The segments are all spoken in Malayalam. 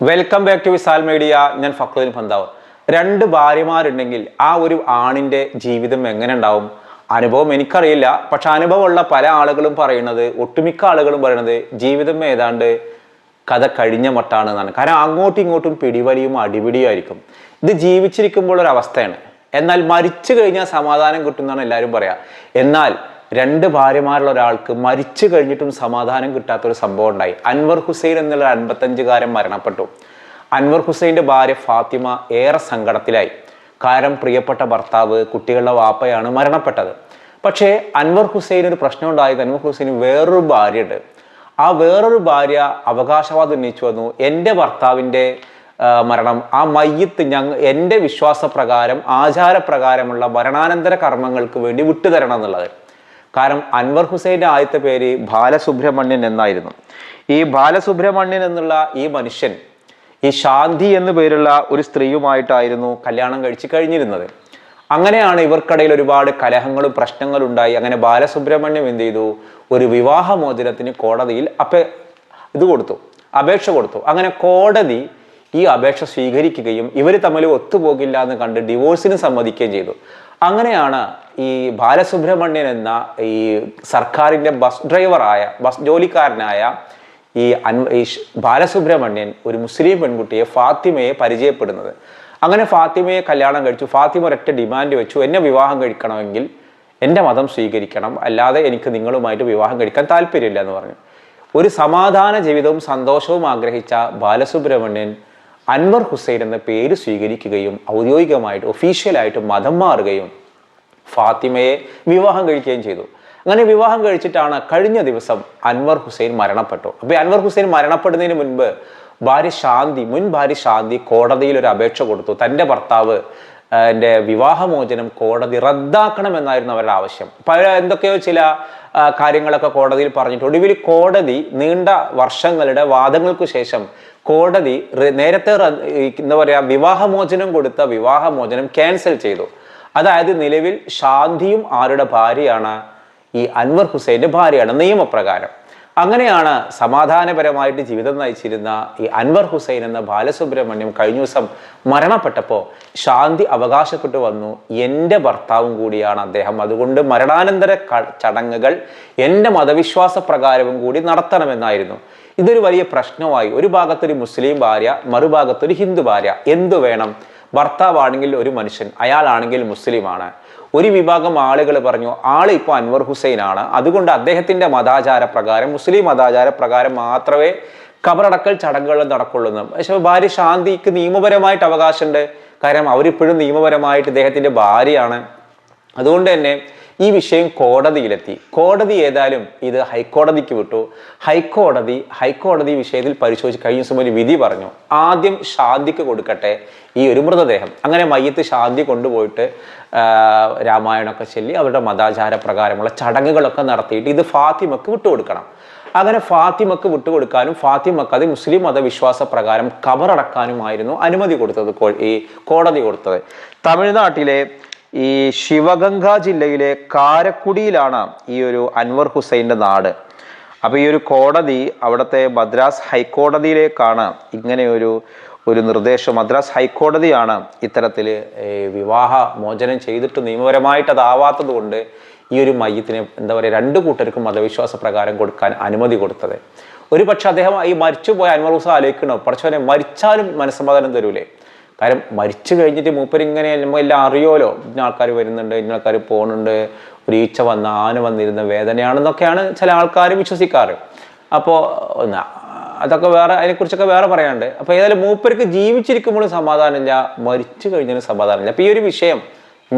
Welcome back to Visal media ഞാൻ ഫക്രുദ്ദീൻ ഭന്താവ് രണ്ട് ഭാര്യമാരുണ്ടെങ്കിൽ ആ ഒരു ആണിന്റെ ജീവിതം എങ്ങനെ ഉണ്ടാവും? അനുഭവം എനിക്കറിയില്ല. പക്ഷെ അനുഭവമുള്ള പല ആളുകളും പറയുന്നത് ഒട്ടുമിക്ക ആളുകളും പറയുന്നത് ജീവിതം ഏതാണ്ട് കഥ കഴിഞ്ഞ മട്ടാണ് എന്നാണ് കാരണം അങ്ങോട്ടും ഇങ്ങോട്ടും പിടിവലിയും അടിപിടിയും ആയിരിക്കും. ഇത് ജീവിച്ചിരിക്കുമ്പോൾ ഒരു അവസ്ഥയാണ്. എന്നാൽ മരിച്ചു കഴിഞ്ഞാൽ സമാധാനം കിട്ടുമെന്നാണ് എല്ലാവരും പറയാ. എന്നാൽ രണ്ട് ഭാര്യമാരുള്ള ഒരാൾക്ക് മരിച്ചു കഴിഞ്ഞിട്ടും സമാധാനം കിട്ടാത്തൊരു സംഭവം ഉണ്ടായി. അൻവർ ഹുസൈൻ എന്നുള്ള അൻപത്തഞ്ചുകാരൻ മരണപ്പെട്ടു. അൻവർ ഹുസൈന്റെ ഭാര്യ ഫാത്തിമ ഏറെ സങ്കടത്തിലായി. കാരണം പ്രിയപ്പെട്ട ഭർത്താവ് കുട്ടികളുടെ വാപ്പയാണ് മരണപ്പെട്ടത്. പക്ഷേ അൻവർ ഹുസൈൻ ഒരു പ്രശ്നം ഉണ്ടായത് അൻവർ ഹുസൈന് വേറൊരു ഭാര്യയുണ്ട്. ആ വേറൊരു ഭാര്യ അവകാശവാദം ഉന്നയിച്ചു വന്നു എന്റെ ഭർത്താവിന്റെ മരണം ആ മയ്യത്ത് ഞങ്ങ എന്റെ വിശ്വാസപ്രകാരം ആചാരപ്രകാരമുള്ള മരണാനന്തര കർമ്മങ്ങൾക്ക് വേണ്ടി വിട്ടുതരണം എന്നുള്ളത്. കാരണം അൻവർ ഹുസൈന്റെ ആദ്യത്തെ പേര് ബാലസുബ്രഹ്മണ്യൻ എന്നായിരുന്നു. ഈ ബാലസുബ്രഹ്മണ്യൻ എന്നുള്ള ഈ മനുഷ്യൻ ഈ ശാന്തി എന്നു പേരുള്ള ഒരു സ്ത്രീയുമായിട്ടായിരുന്നു കല്യാണം കഴിച്ചു കഴിഞ്ഞിരുന്നത്. അങ്ങനെയാണ് ഇവർക്കിടയിൽ ഒരുപാട് കലഹങ്ങളും പ്രശ്നങ്ങളും ഉണ്ടായി. അങ്ങനെ ബാലസുബ്രഹ്മണ്യം എന്ത് ചെയ്തു? ഒരു വിവാഹമോചനത്തിന് കോടതിയിൽ അപേ ഇത് കൊടുത്തു അപേക്ഷ കൊടുത്തു. അങ്ങനെ കോടതി ഈ അപേക്ഷ സ്വീകരിക്കുകയും ഇവർ തമ്മിൽ ഒത്തുപോകില്ല എന്ന് കണ്ട് ഡിവോഴ്സിന് സമ്മതിക്കുകയും ചെയ്തു. അങ്ങനെയാണ് ഈ ബാലസുബ്രഹ്മണ്യൻ എന്ന ഈ സർക്കാരിന്റെ ബസ് ഡ്രൈവറായ ബസ് ജോലിക്കാരനായ ഈ അൻ ബാലസുബ്രഹ്മണ്യൻ ഒരു മുസ്ലിം പെൺകുട്ടിയെ ഫാത്തിമയെ പരിചയപ്പെടുന്നത്. അങ്ങനെ ഫാത്തിമയെ കല്യാണം കഴിച്ചു. ഫാത്തിമ ഒരൊറ്റ ഡിമാൻഡ് വെച്ചു. എന്നെ വിവാഹം കഴിക്കണമെങ്കിൽ എന്റെ മതം സ്വീകരിക്കണം. അല്ലാതെ എനിക്ക് നിങ്ങളുമായിട്ട് വിവാഹം കഴിക്കാൻ താല്പര്യമില്ല എന്ന് പറഞ്ഞു. ഒരു സമാധാന ജീവിതവും സന്തോഷവും ആഗ്രഹിച്ച ബാലസുബ്രഹ്മണ്യൻ അൻവർ ഹുസൈൻ എന്ന പേര് സ്വീകരിക്കുകയും ഔദ്യോഗികമായിട്ട് ഒഫീഷ്യലായിട്ട് മതം മാറുകയും ഫാത്തിമയെ വിവാഹം കഴിക്കുകയും ചെയ്തു. അങ്ങനെ വിവാഹം കഴിച്ചിട്ടാണ് കഴിഞ്ഞ ദിവസം അൻവർ ഹുസൈൻ മരണപ്പെട്ടു. അപ്പോൾ അൻവർ ഹുസൈൻ മരണപ്പെടുന്നതിന് മുൻപ് ഭാര്യ ശാന്തി മുൻ ഭാര്യ ശാന്തി കോടതിയിൽ ഒരു അപേക്ഷ കൊടുത്തു. തന്റെ ഭർത്താവ് എന്റെ വിവാഹമോചനം കോടതി റദ്ദാക്കണമെന്നായിരുന്നു അവരുടെ ആവശ്യം. പല എന്തൊക്കെയോ ചില കാര്യങ്ങളൊക്കെ കോടതിയിൽ പറഞ്ഞിട്ട് ഒടുവിൽ കോടതി നീണ്ട വർഷങ്ങളുടെ വാദങ്ങൾക്ക് ശേഷം കോടതി നേരത്തെ എന്താ പറയുക വിവാഹമോചനം കൊടുത്ത വിവാഹമോചനം ക്യാൻസൽ ചെയ്തു. അതായത് നിലവിൽ ശാന്തിയും ആരുടെ ഭാര്യയാണ്? ഈ അൻവർ ഹുസൈന്റെ ഭാര്യയാണ് നിയമപ്രകാരം. അങ്ങനെയാണ് സമാധാനപരമായിട്ട് ജീവിതം നയിച്ചിരുന്ന ഈ അൻവർ ഹുസൈൻ എന്ന ബാലസുബ്രഹ്മണ്യം കഴിഞ്ഞ ദിവസം മരണപ്പെട്ടപ്പോൾ ശാന്തി അവകാശപ്പെട്ടു വന്നു. എന്റെ ഭർത്താവും കൂടിയാണ് അദ്ദേഹം. അതുകൊണ്ട് മരണാനന്തര ചടങ്ങുകൾ എന്റെ മതവിശ്വാസ പ്രകാരവും കൂടി നടത്തണമെന്നായിരുന്നു. ഇതൊരു വലിയ പ്രശ്നമായി. ഒരു ഭാഗത്തൊരു മുസ്ലിം ഭാര്യ മറുഭാഗത്തൊരു ഹിന്ദു ഭാര്യ. എന്തു വേണം? ഭർത്താവാണെങ്കിൽ ഒരു മനുഷ്യൻ അയാളാണെങ്കിൽ മുസ്ലിമാണ്. ഒരു വിഭാഗം ആളുകൾ പറഞ്ഞു ആൾ ഇപ്പോൾ അൻവർ ഹുസൈൻ ആണ് അതുകൊണ്ട് അദ്ദേഹത്തിന്റെ മതാചാര പ്രകാരം മുസ്ലിം മതാചാര പ്രകാരം മാത്രമേ കബറടക്കൽ ചടങ്ങുകൾ നടക്കുള്ളൂ. പക്ഷെ ഭാര്യ ശാന്തിക്ക് നിയമപരമായിട്ട് അവകാശമുണ്ട്. കാരണം അവരിപ്പോഴും നിയമപരമായിട്ട് ഇദ്ദേഹത്തിന്റെ ഭാര്യയാണ്. അതുകൊണ്ട് തന്നെ ഈ വിഷയം കോടതിയിലെത്തി. കോടതി ഏതായാലും ഇത് ഹൈക്കോടതിക്ക് വിട്ടു. ഹൈക്കോടതി ഹൈക്കോടതി വിഷയത്തിൽ പരിശോധിച്ച് കഴിഞ്ഞ ദിവസം ഒരു വിധി പറഞ്ഞു. ആദ്യം ഷാദിക്ക് കൊടുക്കട്ടെ ഈ ഒരു മൃതദേഹം. അങ്ങനെ മയ്യത്ത് ഷാദി കൊണ്ടുപോയിട്ട് രാമായണമൊക്കെ ചൊല്ലി അവരുടെ മതാചാര പ്രകാരമുള്ള ചടങ്ങുകളൊക്കെ നടത്തിയിട്ട് ഇത് ഫാത്തിമക്ക് വിട്ടുകൊടുക്കണം അങ്ങനെ ഫാത്തിമക്ക് വിട്ടുകൊടുക്കാനും ഫാത്തിമക്ക് അത് മുസ്ലിം മതവിശ്വാസ പ്രകാരം കബറടക്കാനുമായിരുന്നു അനുമതി കൊടുത്തത് ഈ കോടതി കൊടുത്തത്. തമിഴ്നാട്ടിലെ ഈ ശിവഗംഗ ജില്ലയിലെ കാരക്കുടിയിലാണ് ഈ ഒരു അൻവർ ഹുസൈന്റെ നാട്. അപ്പോൾ ഈ ഒരു കോടതി അവിടുത്തെ മദ്രാസ് ഹൈക്കോടതിയിലേക്കാണ് ഇങ്ങനെ ഒരു ഒരു നിർദ്ദേശം. മദ്രാസ് ഹൈക്കോടതിയാണ് ഇത്തരത്തിൽ വിവാഹ മോചനം ചെയ്തിട്ട് നിയമപരമായിട്ട് അതാവാത്തത് കൊണ്ട് ഈ ഒരു മയ്യത്തിന് എന്താ പറയുക രണ്ട് കൂട്ടർക്കും മതവിശ്വാസ പ്രകാരം കൊടുക്കാൻ അനുമതി കൊടുത്തത്. ഒരു പക്ഷെ അദ്ദേഹം ഈ മരിച്ചുപോയ അൻവർ ഹുസൈൻ ആലോചിക്കണോ? പഠിച്ചവനെ മരിച്ചാലും മനസ്സമാധാനം തരൂലേ? കാര്യം മരിച്ചു കഴിഞ്ഞിട്ട് മൂപ്പർ ഇങ്ങനെ എല്ലാം അറിയോലോ ഇന്ന ആൾക്കാർ വരുന്നുണ്ട് ഇന്ന ആൾക്കാർ പോകുന്നുണ്ട് ഒരു ഈച്ച വന്ന ആന വന്നിരുന്ന വേദനയാണെന്നൊക്കെയാണ് ചില ആൾക്കാർ വിശ്വസിക്കാറ്. അപ്പോൾ അതൊക്കെ വേറെ അതിനെക്കുറിച്ചൊക്കെ വേറെ പറയാനുണ്ട്. അപ്പോൾ ഏതായാലും മൂപ്പർക്ക് ജീവിച്ചിരിക്കുമ്പോഴും സമാധാനമില്ല മരിച്ചു കഴിഞ്ഞാലും സമാധാനമില്ല അപ്പോൾ ഈ ഒരു വിഷയം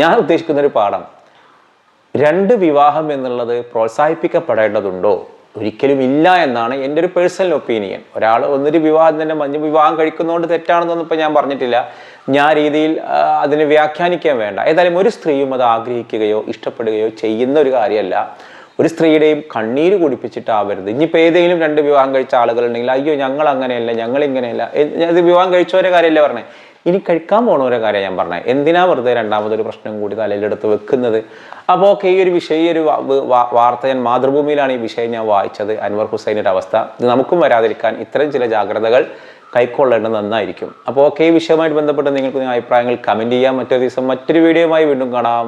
ഞാൻ ഉദ്ദേശിക്കുന്ന ഒരു പാഠം രണ്ട് വിവാഹം എന്നുള്ളത് പ്രോത്സാഹിപ്പിക്കപ്പെടേണ്ടതുണ്ടോ? ഒരിക്കലും ഇല്ല എന്നാണ് എന്റെ ഒരു പേഴ്സണൽ ഒപ്പീനിയൻ ഒരാൾ ഒന്നൊരു വിവാഹം തന്നെ മഞ്ഞ് വിവാഹം കഴിക്കുന്നതുകൊണ്ട് തെറ്റാണെന്നൊന്നും ഇപ്പം ഞാൻ പറഞ്ഞിട്ടില്ല. ഞാൻ രീതിയിൽ അതിനെ വ്യാഖ്യാനിക്കാൻ വേണ്ട. ഏതായാലും ഒരു സ്ത്രീയും അത് ആഗ്രഹിക്കുകയോ ഇഷ്ടപ്പെടുകയോ ചെയ്യുന്ന ഒരു കാര്യമല്ല. ഒരു സ്ത്രീയുടെയും കണ്ണീര് കുടിപ്പിച്ചിട്ടാവരുത്. ഇനിയിപ്പോൾ ഏതെങ്കിലും രണ്ട് വിവാഹം കഴിച്ച ആളുകളുണ്ടെങ്കിൽ അയ്യോ ഞങ്ങൾ അങ്ങനെയല്ല ഞങ്ങൾ ഇങ്ങനെയല്ല ഇത് വിവാഹം കഴിച്ചവരെ കാര്യമല്ല പറഞ്ഞത് ഇനി കഴിക്കാൻ പോണവരെ കാര്യം ഞാൻ പറഞ്ഞത് എന്തിനാ വെറുതെ രണ്ടാമതൊരു പ്രശ്നം കൂടി തലയിലെടുത്ത് വെക്കുന്നത്? അപ്പോൾ ഓക്കെ ഈ ഒരു വിഷയം ഈ ഒരു വാർത്ത ഞാൻ മാതൃഭൂമിയിലാണ് ഈ വിഷയം ഞാൻ വായിച്ചത്. അൻവർ ഹുസൈന്റെ അവസ്ഥ. ഇത് നമുക്കും വരാതിരിക്കാൻ ഇത്തരം ചില ജാഗ്രതകൾ കൈക്കൊള്ളേണ്ടത് നന്നായിരിക്കും. അപ്പോൾ ഓക്കെ ഈ വിഷയവുമായിട്ട് ബന്ധപ്പെട്ട് നിങ്ങൾക്ക് അഭിപ്രായങ്ങൾ കമന്റ് ചെയ്യാം. മറ്റൊരു ദിവസം മറ്റൊരു വീഡിയോയുമായി വീണ്ടും കാണാം.